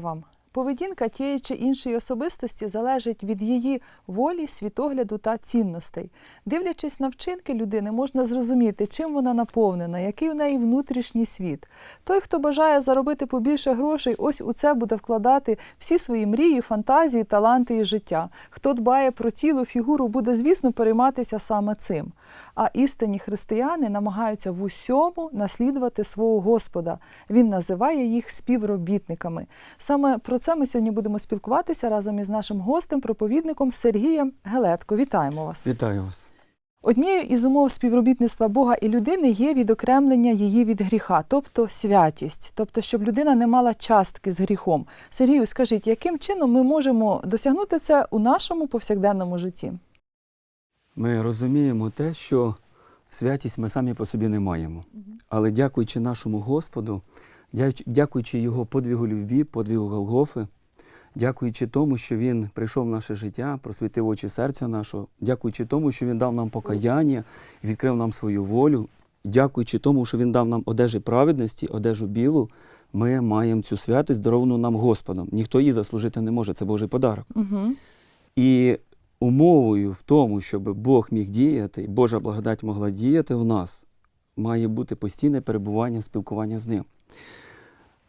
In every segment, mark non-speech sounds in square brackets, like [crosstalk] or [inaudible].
Мир. Поведінка тієї чи іншої особистості залежить від її волі, світогляду та цінностей. Дивлячись на вчинки людини, можна зрозуміти, чим вона наповнена, який у неї внутрішній світ. Той, хто бажає заробити побільше грошей, ось у це буде вкладати всі свої мрії, фантазії, таланти і життя. Хто дбає про тіло, фігуру, буде, звісно, перейматися саме цим. А істинні християни намагаються в усьому наслідувати свого Господа. Він називає їх співробітниками. Саме про це ми сьогодні будемо спілкуватися разом із нашим гостем, проповідником Сергієм Гелетко. Вітаємо вас. Вітаю вас. Однією із умов співробітництва Бога і людини є відокремлення її від гріха, тобто святість, тобто, щоб людина не мала частки з гріхом. Сергію, скажіть, яким чином ми можемо досягнути це у нашому повсякденному житті? Ми розуміємо те, що святість ми самі по собі не маємо. Але дякуючи нашому Господу, дякуючи Його подвигу любві, подвигу Голгофи, дякуючи тому, що Він прийшов в наше життя, просвітив очі серця нашого, дякуючи тому, що Він дав нам покаяння, відкрив нам свою волю, дякуючи тому, що Він дав нам одежі праведності, одежу білу, ми маємо цю святість, даровану нам Господом. Ніхто її заслужити не може, це Божий подарок. Угу. І умовою в тому, щоб Бог міг діяти, Божа благодать могла діяти в нас, має бути постійне перебування, спілкування з ним.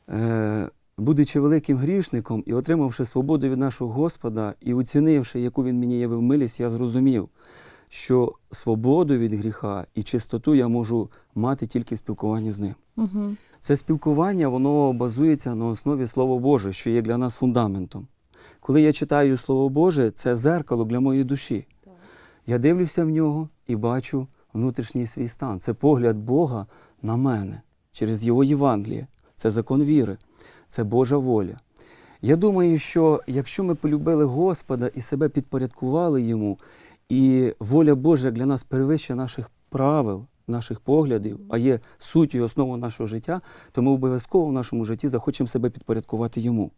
Е, будучи великим грішником і отримавши свободу від нашого Господа, і оцінивши, яку він мені явив милість, я зрозумів, що свободу від гріха і чистоту я можу мати тільки в спілкуванні з ним. Угу. Це спілкування воно базується на основі Слова Боже, що є для нас фундаментом. Коли я читаю Слово Боже, це зеркало для моєї душі. Я дивлюся в нього і бачу внутрішній свій стан. Це погляд Бога на мене через Його Євангеліє. Це закон віри, це Божа воля. Я думаю, що якщо ми полюбили Господа і себе підпорядкували йому, і воля Божа для нас перевищує наших правил, наших поглядів, а є суттю і основою нашого життя, то ми обов'язково в нашому житті захочемо себе підпорядкувати йому.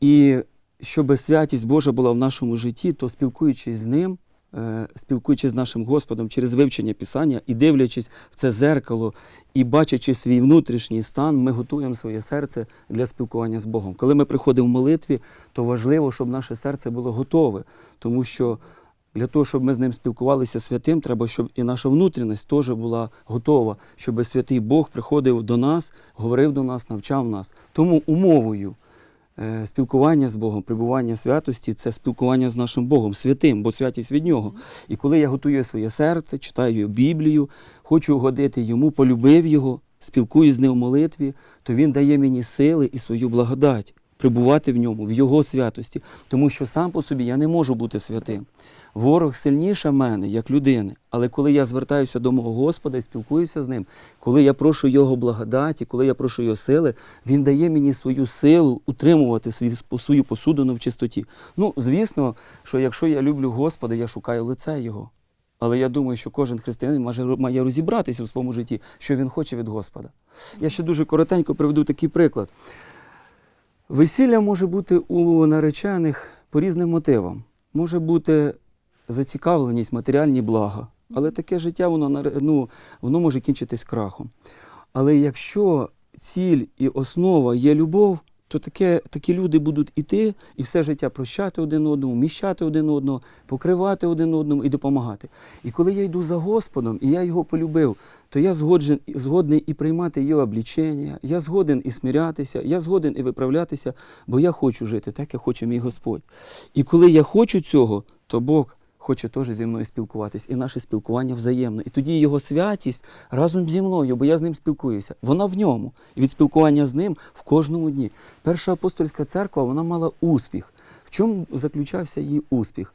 І щоб святість Божа була в нашому житті, то спілкуючись з ним, е, спілкуючись з нашим Господом через вивчення Писання і дивлячись в це зеркало і бачачи свій внутрішній стан, ми готуємо своє серце для спілкування з Богом. Коли ми приходимо в молитві, то важливо, щоб наше серце було готове, тому що для того, щоб ми з ним спілкувалися святим, треба, щоб і наша внутрішність теж була готова, щоб святий Бог приходив до нас, говорив до нас, навчав нас. Тому умовою спілкування з Богом, прибування святості це спілкування з нашим Богом, святим, бо святість від нього. І коли я готую своє серце, читаю Біблію, хочу угодити йому, полюбив його, спілкуюсь з ним в молитві, то він дає мені сили і свою благодать. Прибувати в ньому, в його святості, тому що сам по собі я не можу бути святим. Ворог сильніше мене, як людини. Але коли я звертаюся до мого Господа і спілкуюся з ним, коли я прошу Його благодаті, коли я прошу Його сили, Він дає мені свою силу утримувати свою, свою посудину в чистоті. Ну, звісно, що якщо я люблю Господа, я шукаю лице Його. Але я думаю, що кожен християнин має, розібратися в своєму житті, що він хоче від Господа. Я ще дуже коротенько приведу такий приклад. Весілля може бути у наречених по різним мотивам. Може бути зацікавленість, матеріальні блага. Але таке життя воно, ну, воно може кінчитись крахом. Але якщо ціль і основа є любов, то таке, такі люди будуть іти і все життя прощати один одному, міщати один одного, покривати один одному і допомагати. І коли я йду за Господом, і я його полюбив, то я згоджен, згодний і приймати його облічення, я згоден і смирятися, я згоден і виправлятися, бо я хочу жити так, як хоче мій Господь. І коли я хочу цього, то Бог хоче теж зі мною спілкуватись, і наше спілкування взаємно. І тоді його святість разом зі мною, бо я з ним спілкуюся. Вона в ньому. І від спілкування з ним в кожному дні. Перша апостольська церква вона мала успіх. В чому заключався її успіх?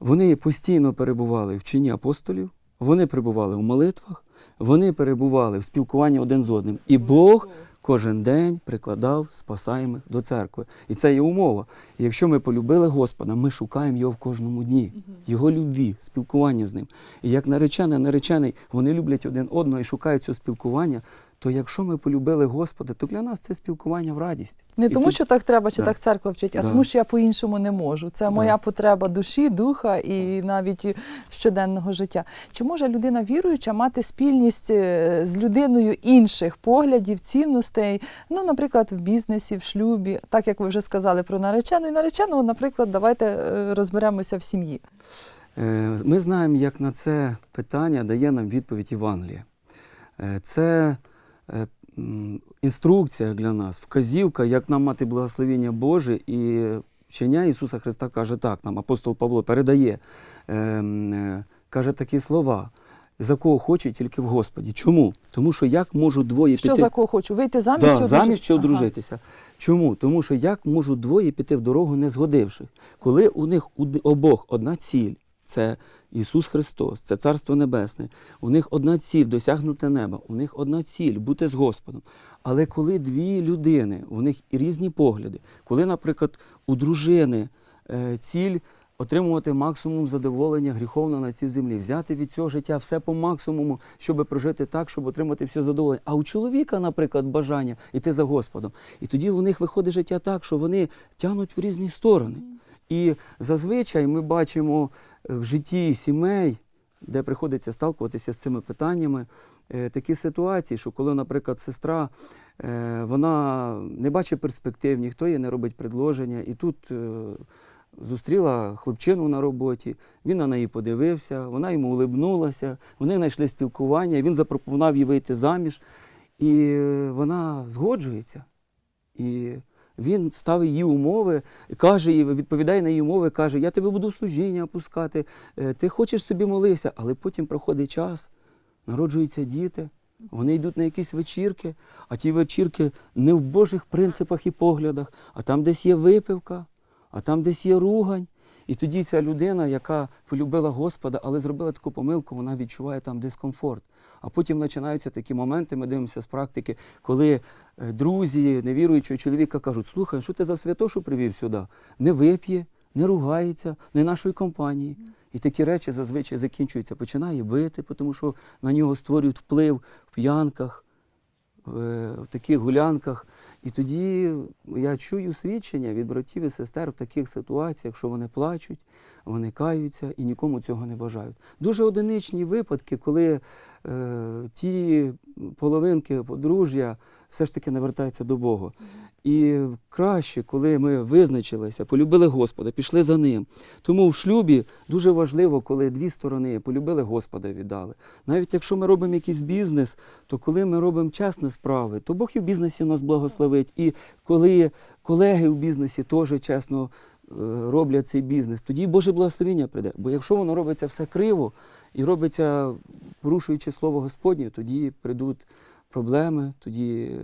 Вони постійно перебували в чині апостолів, вони перебували в молитвах, вони перебували в спілкуванні один з одним. І Бог кожен день прикладав спасаємих до церкви. І це є умова. І якщо ми полюбили Господа, ми шукаємо його в кожному дні, його любві, спілкування з ним. І як наречений, наречений, вони люблять один одного і шукають цього спілкування, то якщо ми полюбили Господа, то для нас це спілкування в радість. Не І тому, тут- що так треба, чи Да. так церква вчить, а Да. тому, що я по-іншому не можу. Це Да. моя потреба душі, духа і навіть щоденного життя. Чи може людина віруюча мати спільність е, з людиною інших поглядів, цінностей? Ну, наприклад, в бізнесі, в шлюбі, так як ви вже сказали про наречену і нареченого, наприклад, давайте е, розберемося в сім'ї. Е, Ми знаємо, як на це питання дає нам відповідь Євангелія. Це інструкція для нас, вказівка, як нам мати благословення Боже і вчення Ісуса Христа каже так, нам апостол Павло передає, е, м, е, каже такі слова. За кого хоче, тільки в Господі. Чому? Тому що як можуть двоє Що піти за кого хочу? Вийти заміж да, чи заміж чи Ага. одружитися. Чому? Тому що як можуть двоє піти в дорогу, не згодивши? Коли у них у обох одна ціль це Ісус Христос, це Царство Небесне, у них одна ціль досягнути неба, у них одна ціль бути з Господом. Але коли дві людини, у них і різні погляди, коли, наприклад, у дружини е, ціль отримувати максимум задоволення гріховно на цій землі, взяти від цього життя все по максимуму, щоб прожити так, щоб отримати все задоволення. А у чоловіка, наприклад, бажання йти за Господом. І тоді у них виходить життя так, що вони тягнуть в різні сторони. І зазвичай ми бачимо в житті сімей, де приходиться сталкуватися з цими питаннями, е, такі ситуації, що коли, наприклад, сестра е, вона не бачить перспектив, ніхто їй не робить предложення, і тут е, зустріла хлопчину на роботі, він на неї подивився, вона йому улибнулася, вони знайшли спілкування, він запропонував їй вийти заміж, і вона згоджується. І він ставить її умови, каже їй, відповідає на її умови, каже: Я тебе буду служіння опускати, е, ти хочеш собі молився, але потім проходить час, народжуються діти, вони йдуть на якісь вечірки, а ті вечірки не в Божих принципах і поглядах, а там десь є випивка, а там десь є ругань. І тоді ця людина, яка полюбила Господа, але зробила таку помилку, вона відчуває там дискомфорт. А потім починаються такі моменти, ми дивимося з практики, коли друзі невіруючого чоловіка кажуть: слухай, що ти за святошу привів сюди? Не вип'є, не ругається, не нашої компанії. І такі речі зазвичай закінчуються. Починає бити, тому що на нього створюють вплив в п'янках, в в таких гулянках. І тоді я чую свідчення від братів і сестер в таких ситуаціях, що вони плачуть, вони каються і нікому цього не бажають. Дуже одиничні випадки, коли е, ті половинки подружжя все ж таки навертаються до Бога. І краще, коли ми визначилися, полюбили Господа, пішли за ним. Тому в шлюбі дуже важливо, коли дві сторони полюбили Господа, віддали. Навіть якщо ми робимо якийсь бізнес, то коли ми робимо чесні справи, то Бог і в бізнесі нас благословить. І коли колеги в бізнесі теж чесно е, роблять цей бізнес, тоді Боже благословення прийде. Бо якщо воно робиться все криво і робиться порушуючи слово Господнє, тоді прийдуть проблеми, тоді е,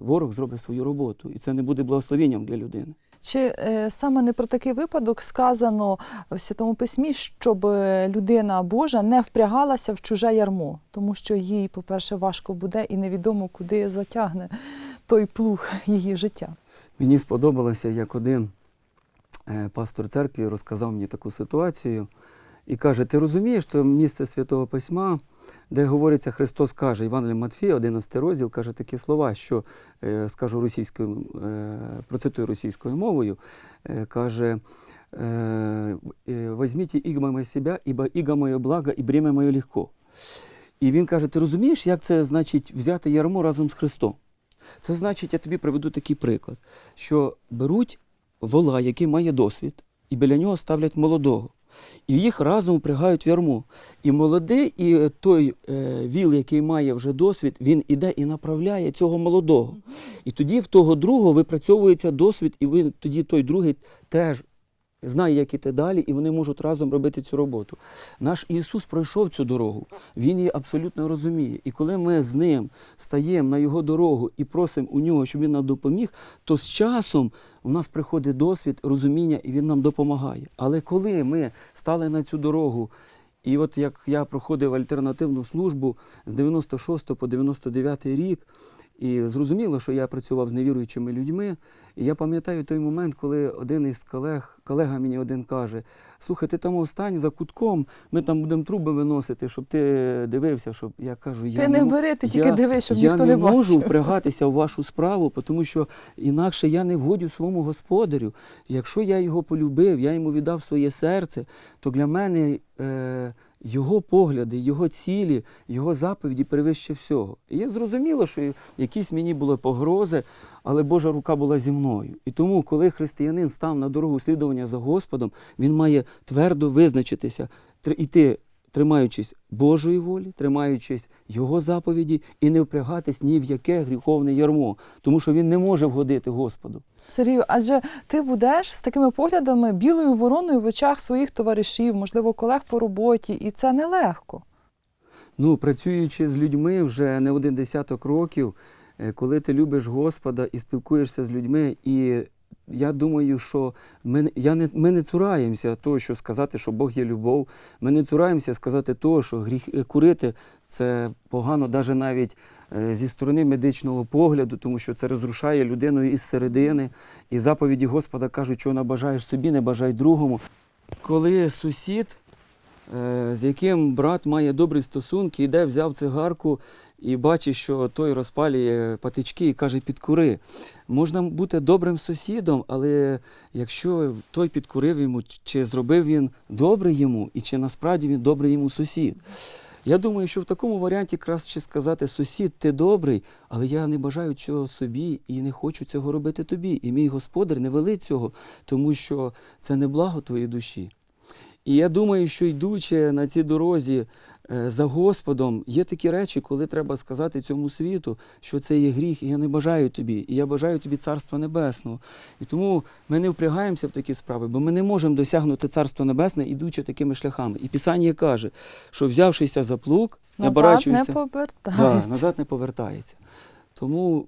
ворог зробить свою роботу, і це не буде благословенням для людини. Чи е, саме не про такий випадок сказано в Святому Письмі, щоб е, людина Божа не впрягалася в чуже ярмо, тому що їй, по-перше, важко буде і невідомо, куди затягне той плуг її життя. Мені сподобалося, як один е, пастор церкви розказав мені таку ситуацію і каже: Ти розумієш, що місце Святого Письма, де говориться, Христос каже, Іван Матфія, 11 розділ, каже такі слова, що е, скажу російською, е, процитую російською мовою, е, каже. е, іго моє себе, ібо іго моє благо і бремя моє легко. І він каже: ти розумієш, як це значить взяти ярмо разом з Христом? Це значить, я тобі приведу такий приклад, що беруть вола, який має досвід, і біля нього ставлять молодого. І їх разом впрягають в ярмо. І молодий, і той е, віл, який має вже досвід, він іде і направляє цього молодого. І тоді в того другого випрацьовується досвід, і ви, тоді той другий теж знає, як іти далі, і вони можуть разом робити цю роботу. Наш Ісус пройшов цю дорогу, Він її абсолютно розуміє. І коли ми з ним стаємо на його дорогу і просимо у нього, щоб він нам допоміг, то з часом у нас приходить досвід, розуміння, і він нам допомагає. Але коли ми стали на цю дорогу, і от як я проходив альтернативну службу з 96 по 99 рік, І зрозуміло, що я працював з невіруючими людьми. І я пам'ятаю той момент, коли один із колег, колега мені один каже: слухай, ти там остань за кутком, ми там будемо труби виносити, щоб ти дивився, щоб я кажу, я Ти не бери, ти тільки я- дивись, щоб я ніхто не не можу впрягатися в вашу справу, тому що інакше я не вгодю своєму господарю. Якщо я його полюбив, я йому віддав своє серце, то для мене е, його погляди, його цілі, його заповіді перевище всього. І я зрозуміло, що якісь мені були погрози, але Божа рука була зі мною. І тому, коли християнин став на дорогу слідування за Господом, він має твердо визначитися, йти тримаючись Божої волі, тримаючись Його заповіді і не впрягатись ні в яке гріховне ярмо, тому що він не може вгодити Господу. Сергію, адже ти будеш з такими поглядами білою вороною в очах своїх товаришів, можливо, колег по роботі, і це нелегко. Ну, працюючи з людьми вже не один десяток років, е, коли ти любиш Господа і спілкуєшся з людьми, і я думаю, що ми, не- я не, ми не цураємося того, що сказати, що Бог є любов. Ми не цураємося сказати того, що гріх е, курити це погано, навіть навіть е, зі сторони медичного погляду, тому що це розрушає людину із середини. І заповіді Господа кажуть, що набажаєш собі, не бажай другому. Коли сусід е, з яким брат має добрі стосунки, іде, взяв цигарку і бачить, що той розпалює патички і каже, підкури. Можна бути добрим сусідом, але якщо той підкурив йому, чи зробив він добре йому, і чи насправді він добрий йому сусід. Я думаю, що в такому варіанті краще сказати, сусід, ти добрий, але я не бажаю цього собі і не хочу цього робити тобі. І мій господар не велить цього, тому що це не благо твоєї душі. І я думаю, що йдучи на цій дорозі за Господом, є такі речі, коли треба сказати цьому світу, що це є гріх, і я не бажаю тобі, і я бажаю тобі Царства Небесного. І тому ми не впрягаємося в такі справи, бо ми не можемо досягнути Царство Небесне, ідучи такими шляхами. І Писання каже, що взявшися за плуг, не Назад не повертається. да, назад не повертається. Тому,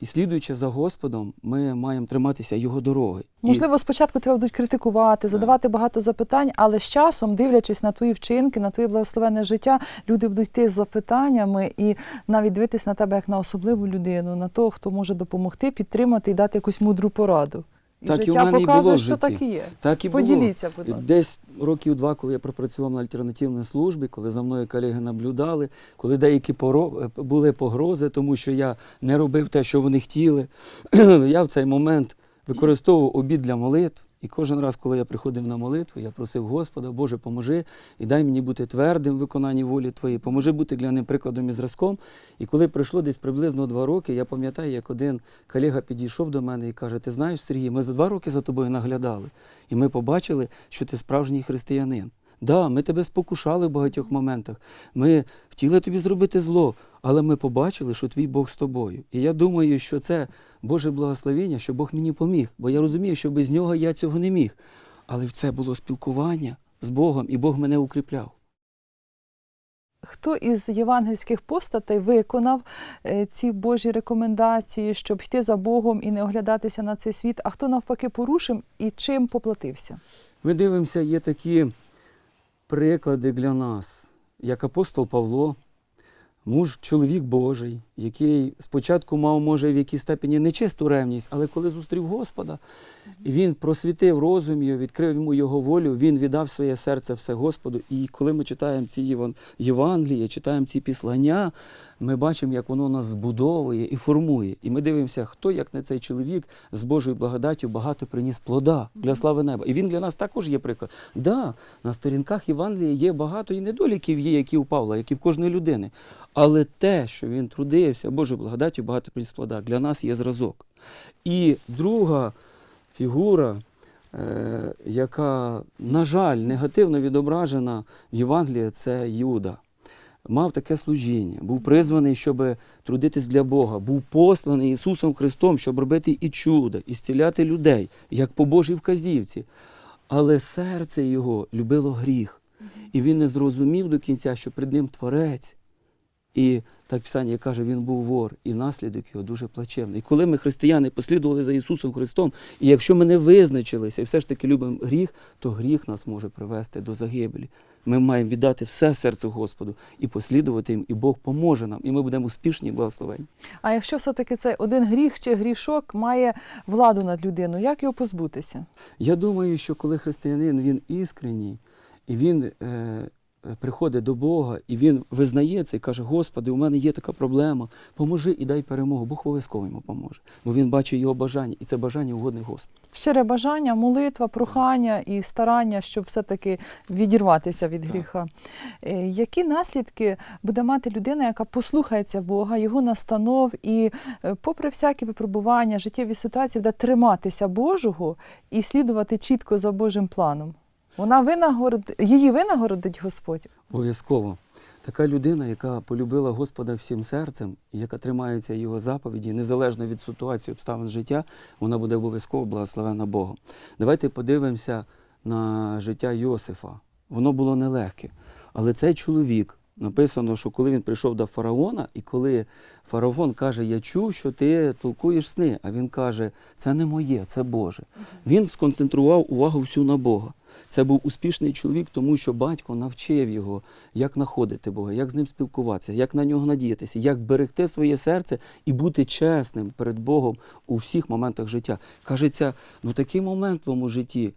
і слідуючи за Господом, ми маємо триматися Його дороги. І- Можливо, спочатку тебе будуть критикувати, задавати багато запитань, але з часом, дивлячись на твої вчинки, на твоє благословенне життя, люди будуть йти з запитаннями і навіть дивитись на тебе як на особливу людину, на того, хто може допомогти, підтримати і дати якусь мудру пораду. І Так і в життя мене і було показує, в що житті. так і є. Так і було. Поділіться, будь ласка. Десь років два, коли я пропрацював на альтернативній службі, коли за мною колеги наблюдали, коли деякі поро- були погрози, тому що я не робив те, що вони хотіли. [clears throat] я в цей момент використовував обід для молитв. І кожен раз, коли я приходив на молитву, я просив Господа, Боже, поможи і дай мені бути твердим в виконанні волі Твоєї, поможи бути для ним прикладом і зразком. І коли пройшло десь приблизно два роки, я пам'ятаю, як один колега підійшов до мене і каже: Ти знаєш, Сергій, ми за два роки за тобою наглядали, і ми побачили, що ти справжній християнин. Да, ми тебе спокушали в багатьох моментах. Ми хотіли тобі зробити зло, але ми побачили, що твій Бог з тобою. І я думаю, що це Боже благословення, що Бог мені поміг, бо я розумію, що без нього я цього не міг. Але це було спілкування з Богом, і Бог мене укріпляв. Хто із євангельських постатей виконав е, ці Божі рекомендації, щоб йти за Богом і не оглядатися на цей світ, а хто навпаки порушив і чим поплатився? Ми дивимося, є такі приклади для нас, як апостол Павло, муж, чоловік Божий, який спочатку мав, може, в якійсь степені нечисту ревність, але коли зустрів Господа, і він просвітив розум його, відкрив йому його волю, він віддав своє серце все Господу. І коли ми читаємо ці Єван- Євангелії, читаємо ці післання, ми бачимо, як воно нас збудовує і формує. І ми дивимося, хто, як не цей чоловік, з Божою благодаттю багато приніс плода для слави неба. І він для нас також є приклад. Да, на сторінках Євангелія є багато і недоліків, є, які у Павла, як і в кожної людини. Але те, що він трудився, Божою благодаттю багато приніс плода, для нас є зразок. І друга фігура, е, яка, на жаль, негативно відображена в Євангелії, це Юда. Мав таке служіння, був призваний, щоб трудитись для Бога, був посланий Ісусом Христом, щоб робити і чуда, і зціляти людей, як по Божій вказівці. Але серце його любило гріх. І він не зрозумів до кінця, що перед ним Творець, І так Писання каже, він був вор, і наслідок його дуже плачевний. І коли ми, християни, послідували за Ісусом Христом, і якщо ми не визначилися і все ж таки любимо гріх, то гріх нас може привести до загибелі. Ми маємо віддати все серце Господу і послідувати їм, і Бог поможе нам, і ми будемо успішні і благословені. А якщо все-таки цей один гріх чи грішок має владу над людиною, як його позбутися? Я думаю, що коли християнин він іскренній, і він е, е, приходить до Бога, і він визнає це і каже: Господи, у мене є така проблема, поможи і дай перемогу. Бог обов'язково йому поможе. Бо він бачить його бажання, і це бажання угодне Господу. Щире бажання, молитва, прохання і старання, щоб все-таки відірватися від гріха. Е, Які наслідки буде мати людина, яка послухається Бога, його настанов і, е, попри всякі випробування, життєві ситуації, буде триматися Божого і слідувати чітко за Божим планом? Вона винагород... її винагородить Господь. Обов'язково. Така людина, яка полюбила Господа всім серцем, яка тримається його заповіді, незалежно від ситуації, обставин життя, вона буде обов'язково благословена Богом. Давайте подивимося на життя Йосифа. Воно було нелегке. Але цей чоловік написано, що коли він прийшов до фараона, і коли фараон каже: Я чув, що ти толкуєш сни, а він каже, це не моє, це Боже. Він сконцентрував увагу всю на Бога. Це був успішний чоловік, тому що батько навчив його, як знаходити Бога, як з ним спілкуватися, як на нього надіятися, як берегти своє серце і бути чесним перед Богом у всіх моментах життя. Кажеться, ну такий момент в твоєму житті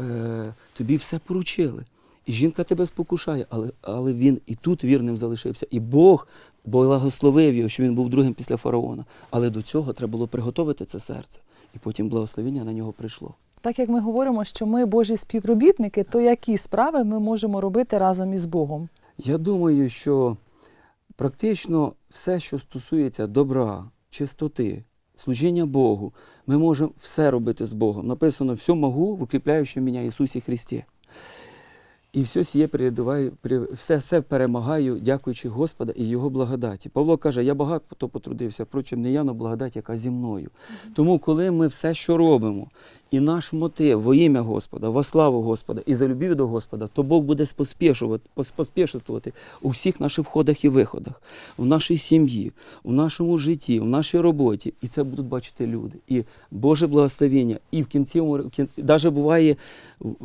е, тобі все поручили. І жінка тебе спокушає, але, але він і тут вірним залишився. І Бог благословив його, що він був другим після фараона. Але до цього треба було приготувати це серце. І потім благословення на нього прийшло. Так як ми говоримо, що ми Божі співробітники, то які справи ми можемо робити разом із Богом? Я думаю, що практично все, що стосується добра, чистоти, служіння Богу, ми можемо все робити з Богом. Написано, все можу, в укріпляючи мене Ісусі Христі. І все сіє передуваю, все, все перемагаю, дякуючи Господа і Його благодаті. Павло каже, я багато потрудився, впрочем, не я, но благодать, яка зі мною. Тому, коли ми все, що робимо, і наш мотив во ім'я Господа, во славу Господа і за любів до Господа, то Бог буде споспішувати, пос- поспішествувати у всіх наших входах і виходах, в нашій сім'ї, в нашому житті, в нашій роботі. І це будуть бачити люди. І Боже благословення. І в кінці, навіть буває,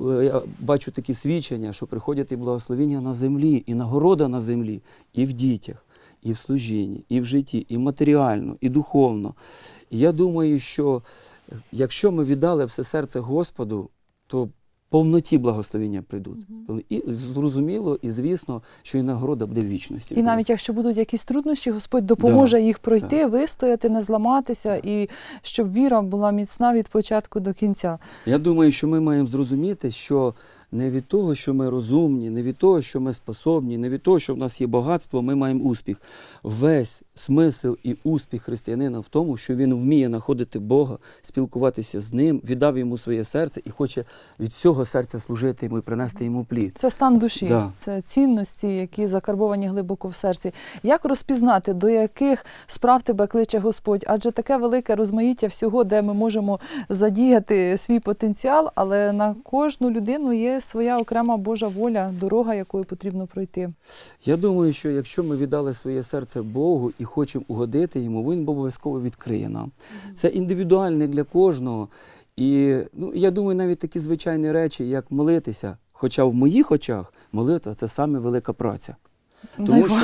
я бачу такі свідчення, що приходять і благословення на землі, і нагорода на землі, і в дітях. І в служінні, і в житті, і матеріально, і духовно. І я думаю, що якщо ми віддали все серце Господу, то повноті благословення прийдуть. І зрозуміло, і звісно, що і нагорода буде в вічності. І навіть якщо будуть якісь труднощі, Господь допоможе їх пройти, вистояти, не зламатися, і щоб віра була міцна від початку до кінця. Я думаю, що ми маємо зрозуміти, що не від того, що ми розумні, не від того, що ми способні, не від того, що в нас є багатство, ми маємо успіх. Весь смисл і успіх християнина в тому, що він вміє знаходити Бога, спілкуватися з ним, віддав йому своє серце і хоче від всього серця служити йому і принести йому плід. Це стан душі, Да. це цінності, які закарбовані глибоко в серці. Як розпізнати, до яких справ тебе кличе Господь? Адже таке велике розмаїття всього, де ми можемо задіяти свій потенціал, але на кожну людину є своя окрема Божа воля, дорога, якою потрібно пройти. Я думаю, що якщо ми віддали своє серце Богу і хочемо угодити йому, він обов'язково відкриє нам. Це індивідуальне для кожного. І ну, я думаю, навіть такі звичайні речі, як молитися. Хоча в моїх очах молитва це саме велика праця. Тому що-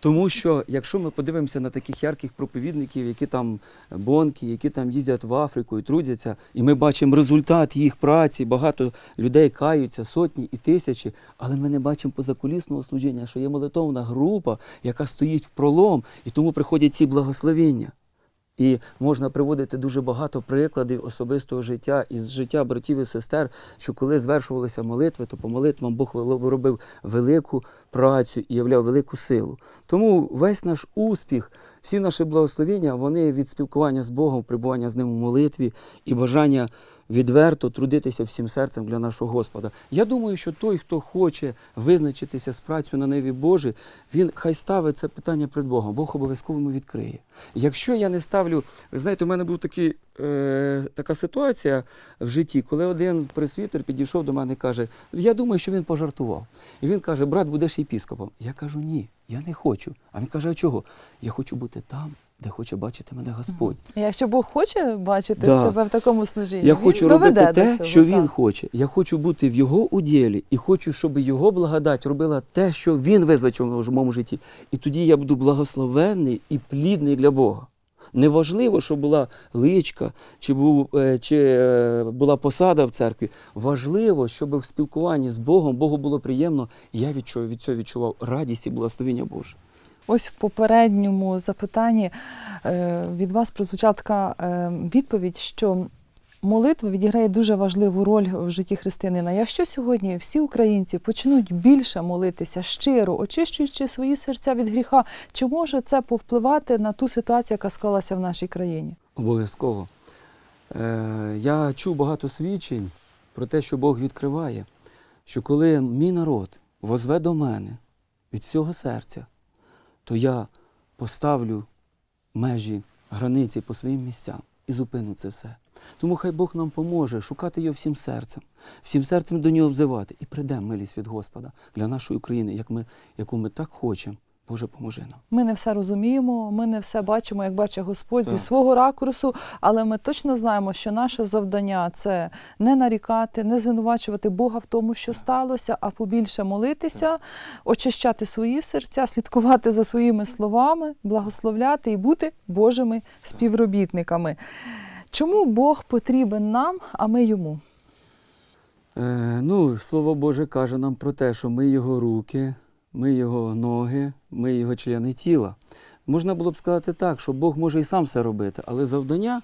Тому що якщо ми подивимося на таких ярких проповідників, які там бонки, які там їздять в Африку і трудяться, і ми бачимо результат їх праці, багато людей каються, сотні і тисячі, але ми не бачимо позакулісного служіння, що є молитовна група, яка стоїть в пролом, і тому приходять ці благословення. І можна приводити дуже багато прикладів особистого життя із життя братів і сестер, що коли звершувалися молитви, то по молитвам Бог робив велику працю і являв велику силу. Тому весь наш успіх, всі наші благословення, вони від спілкування з Богом, прибування з ним у молитві і бажання відверто трудитися всім серцем для нашого Господа. Я думаю, що той, хто хоче визначитися з працею на небі Божій, він хай ставить це питання перед Богом. Бог обов'язково йому відкриє. Якщо я не ставлю, ви знаєте, у мене був е, така ситуація в житті, коли один пресвітер підійшов до мене і каже: Я думаю, що він пожартував. І він каже: брат, будеш єпіскопом. Я кажу, ні, я не хочу. А він каже, а чого? Я хочу бути там, де хоче бачити мене Господь. Якщо Бог хоче бачити Да. тебе в такому служінні, Я він хочу доведе робити до те, цього, що так. він хоче. Я хочу бути в його уділі і хочу, щоб його благодать робила те, що він визначив в моєму житті. І тоді я буду благословенний і плідний для Бога. Неважливо, що була личка, чи, був, е, чи е, була посада в церкві. Важливо, щоб в спілкуванні з Богом Богу було приємно. Я від цього відчував радість і благословення Боже. Ось в попередньому запитанні е, від вас прозвучала така е, відповідь, що молитва відіграє дуже важливу роль в житті християнина. Якщо сьогодні всі українці почнуть більше молитися щиро, очищуючи свої серця від гріха, чи може це повпливати на ту ситуацію, яка склалася в нашій країні? Обов'язково. Е, я чув багато свідчень про те, що Бог відкриває, що коли мій народ возве до мене від всього серця, то я поставлю межі, границі по своїм місцям і зупину це все. Тому хай Бог нам поможе шукати його всім серцем, всім серцем до нього взивати і прийде милість від Господа для нашої України, як ми, яку ми так хочемо. Боже, поможи нам. Ми не все розуміємо, ми не все бачимо, як бачить Господь зі свого ракурсу, але ми точно знаємо, що наше завдання це не нарікати, не звинувачувати Бога в тому, що сталося, а побільше молитися, очищати свої серця, слідкувати за своїми словами, благословляти і бути Божими співробітниками. Чому Бог потрібен нам, а ми йому? Е, ну, Слово Боже каже нам про те, що ми його руки, ми його ноги, ми його члени тіла. Можна було б сказати так, що Бог може і сам все робити, але завдання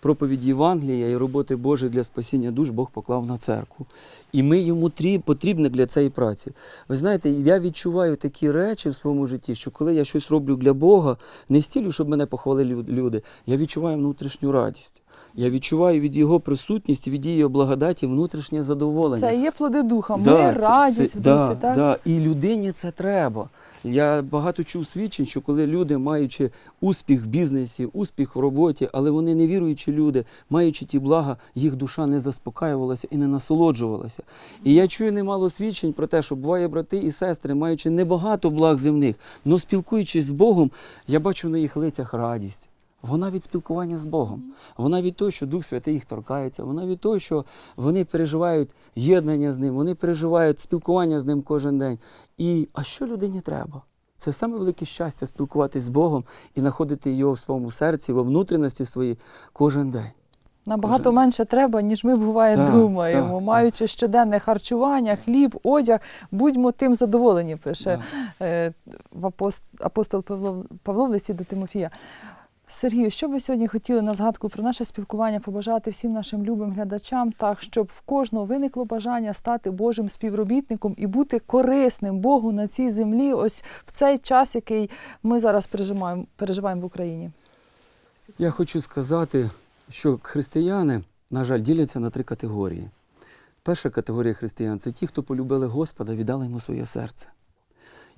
проповіді Євангелія і роботи Божої для спасіння душ Бог поклав на церкву. І ми йому трі- потрібні для цієї праці. Ви знаєте, я відчуваю такі речі в своєму житті, що коли я щось роблю для Бога, не стілю, щоб мене похвалили люди, я відчуваю внутрішню радість. Я відчуваю від його присутності, від її благодаті внутрішнє задоволення. Це є плоди духа, Да, мир, це- радість це- в дусі, да, так? Да. І людині це треба. Я багато чув свідчень, що коли люди, маючи успіх в бізнесі, успіх в роботі, але вони не віруючі люди, маючи ті блага, їх душа не заспокаювалася і не насолоджувалася. І я чую немало свідчень про те, що буває брати і сестри, маючи небагато благ земних, але спілкуючись з Богом, я бачу на їх лицях радість. Вона від спілкування з Богом. Вона від того, що Дух Святий їх торкається. Вона від того, що вони переживають єднання з ним, вони переживають спілкування з ним кожен день. І а що людині треба? Це саме велике щастя спілкуватись з Богом і знаходити його в своєму серці, во внутрішності своїй кожен день. Набагато Кожен. менше треба, ніж ми буває Так, думаємо. так, так. Маючи щоденне харчування, хліб, одяг, будьмо тим задоволені, пише Да. е, апостол Павло, Павло в листі до Тимофія. Сергію, що ви сьогодні хотіли на згадку про наше спілкування побажати всім нашим любим глядачам, так щоб в кожного виникло бажання стати Божим співробітником і бути корисним Богу на цій землі, ось в цей час, який ми зараз переживаємо, переживаємо в Україні. Я хочу сказати, що християни, на жаль, діляться на три категорії. Перша категорія християн це ті, хто полюбили Господа, віддали йому своє серце.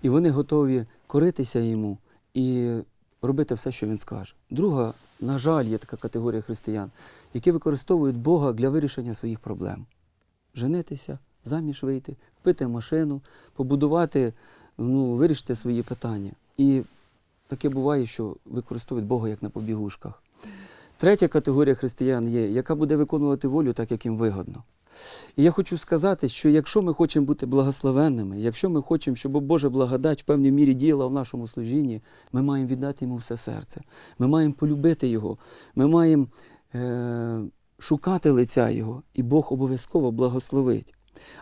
І вони готові коритися йому і робити все, що він скаже. Друга, на жаль, є така категорія християн, які використовують Бога для вирішення своїх проблем. Женитися, заміж вийти, купити машину, побудувати, ну, вирішити свої питання. І таке буває, що використовують Бога як на побігушках. Третя категорія християн є, яка буде виконувати волю так, як їм вигодно. І я хочу сказати, що якщо ми хочемо бути благословенними, якщо ми хочемо, щоб Божа благодать в певній мірі діяла в нашому служінні, ми маємо віддати йому все серце. Ми маємо полюбити Його, ми маємо е- шукати лиця Його, і Бог обов'язково благословить.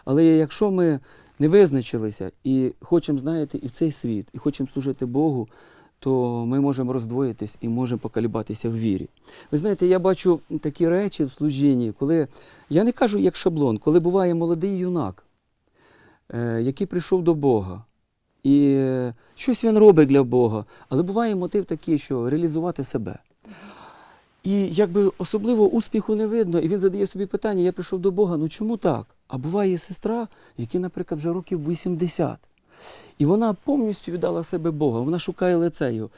Але якщо ми не визначилися і хочемо, знаєте, і в цей світ, і хочемо служити Богу, то ми можемо роздвоїтись і можемо поколібатися в вірі. Ви знаєте, я бачу такі речі в служінні, коли я не кажу як шаблон, коли буває молодий юнак, е, який прийшов до Бога, і е, щось він робить для Бога, але буває мотив такий, що реалізувати себе. І якби особливо успіху не видно, і він задає собі питання: я прийшов до Бога, ну чому так? А буває сестра, якій, наприклад, вже років 80. І вона повністю віддала себе Бога, вона шукає лицею.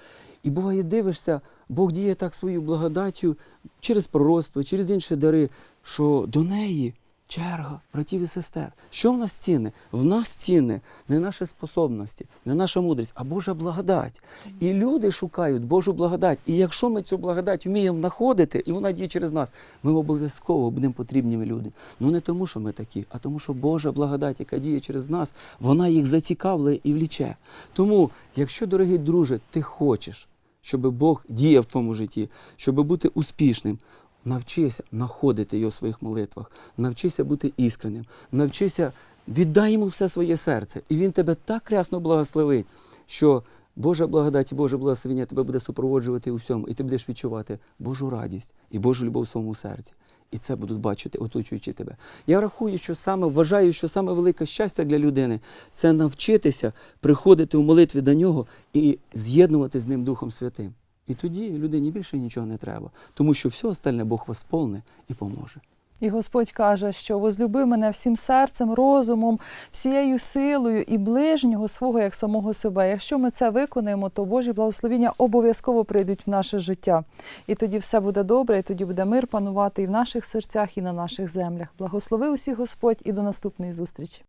І буває, дивишся, Бог діє так свою благодаттю через пророцтво, через інші дари, що до неї черга братів і сестер. Що в нас цінне? В нас цінне не наші способності, не наша мудрість, а Божа благодать. І люди шукають Божу благодать. І якщо ми цю благодать вміємо знаходити, і вона діє через нас, ми обов'язково будемо потрібними люди. Ну не тому, що ми такі, а тому, що Божа благодать, яка діє через нас, вона їх зацікавлює і вліче. Тому, якщо, дорогий друже, ти хочеш, щоб Бог діяв в твоєму житті, щоб бути успішним. Навчися знаходити його в своїх молитвах, навчися бути іскренним, навчися, віддай йому все своє серце, і він тебе так рясно благословить, що Божа благодать і Боже благословення тебе буде супроводжувати у всьому, і ти будеш відчувати Божу радість і Божу любов в своєму серці. І це будуть бачити, оточуючи тебе. Я рахую, що саме вважаю, що саме велике щастя для людини це навчитися приходити у молитві до нього і з'єднувати з ним Духом Святим. І тоді людині більше нічого не треба, тому що все остальне Бог восполне і поможе. І Господь каже, що возлюби мене всім серцем, розумом, всією силою і ближнього свого як самого себе. Якщо ми це виконаємо, то Божі благословіння обов'язково прийдуть в наше життя. І тоді все буде добре, і тоді буде мир панувати і в наших серцях, і на наших землях. Благослови усіх Господь і до наступної зустрічі.